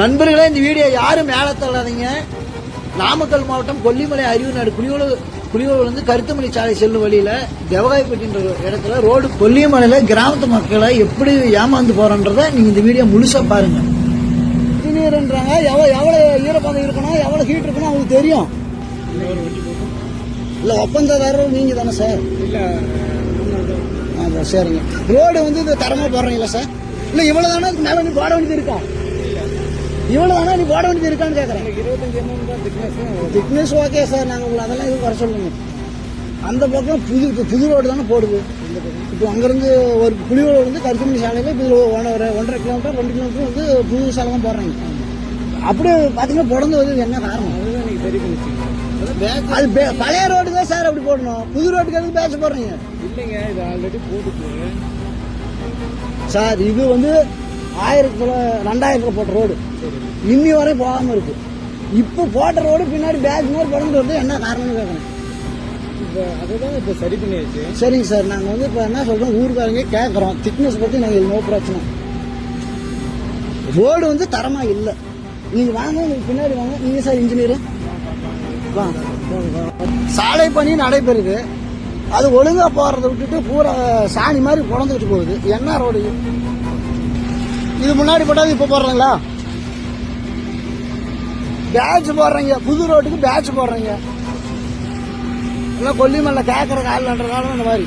நண்பர்களே இந்த வீடியோ யாரும் மேல தள்ளாதீங்க. நாமக்கல் மாவட்டம் கொல்லிமலை அறிவு நாடு குளியோடு குளியோல வந்து சாலை செல்லும் வழியில தேவகாய்பட்டின்ற இடத்துல ரோடு கொல்லிமலையில கிராமத்து மக்களை எப்படி ஏமாந்து போறன்றத நீங்க இந்த வீடியோ முழுசா பாருங்க. இன்ஜினியர்ன்றாங்க. எவ்வளவு எவ்வளவு ஈரப்பதம் இருக்கணும் எவ்வளவு ஹீட் இருக்கணும் அவங்களுக்கு தெரியும். இல்ல ஒப்பந்ததாரர் நீங்க தானே சார் ஆமா சரிங்க. ரோடு வந்து இது தரமா போடுறீங்களா சார் இல்ல இவ்வளவு தானே இதுக்கு மேல நீ போட வேண்டியது இருக்கா? இவ்வளவு தானே நீ போட வேண்டியது இருக்கான்னு கேக்குறேன். திக்னஸ் ஓகே சார் நாங்க உங்களை அதெல்லாம் எதுவும் வர சொல்லுங்க அந்த பக்கம் புது புது ரோடு தானே போடுது. இப்போ அங்கிருந்து ஒரு புளியோடு வந்து கருத்துமணி சாலையில இப்போ ஒன்றரை ஒன்றரை கிலோமீட்டர் ரெண்டு கிலோமீட்டர் வந்து புது சாலை தான் போடுறாங்க. அப்படியே பாத்தீங்கன்னா தொடர்ந்து வருது என்ன காரணம்? அது பே- பழைய ரோடு தான் சார் அப்படி போடணும். புது ரோட்டுக்கு எதுக்கு பேச போடுறீங்க? இல்லைங்க இது ஆல்ரெடி போட்டுட்டு. சார் இது வந்து ஆயிரத்தி தொள்ள- ரெண்டாயிரத்துல போட்ட ரோடு இன்னி வரை போகாம இருக்கு. இப்போ போட்ட ரோடு பின்னாடி பேக் மாதிரி பறந்து வருது. என்ன காரணம்னு கேட்குறேன் இப்போ அதுதான் இப்போ சரி பண்ணியாச்சு. சரிங்க சார் நாங்கள் வந்து இப்போ என்ன சொல்றோம்? ஊருக்காரங்க கேட்குறோம் திக்னஸ் பற்றி நாங்கள் நோ பிரச்சனை. ரோடு வந்து தரமா இல்லை. நீங்க வாங்க நீங்க பின்னாடி வாங்க. நீங்க சார் இன்ஜினியர் வா. சாலை பணி நடைபெறுது. அது ஒழுங்கா போறதை விட்டுட்டு பூரா சாணி மாதிரி குழந்துட்டு போகுது. என்ன ரோடு இது? இது முன்னாடி போட்டாது இப்ப போடுறாங்களா? பேட்ச் போடுறீங்க. புது ரோட்டுக்கு பேட்ச் போடுறீங்க. எல்லாம் கொல்லிமல்ல கேட்கற காலன்ற காலம் இந்த மாதிரி.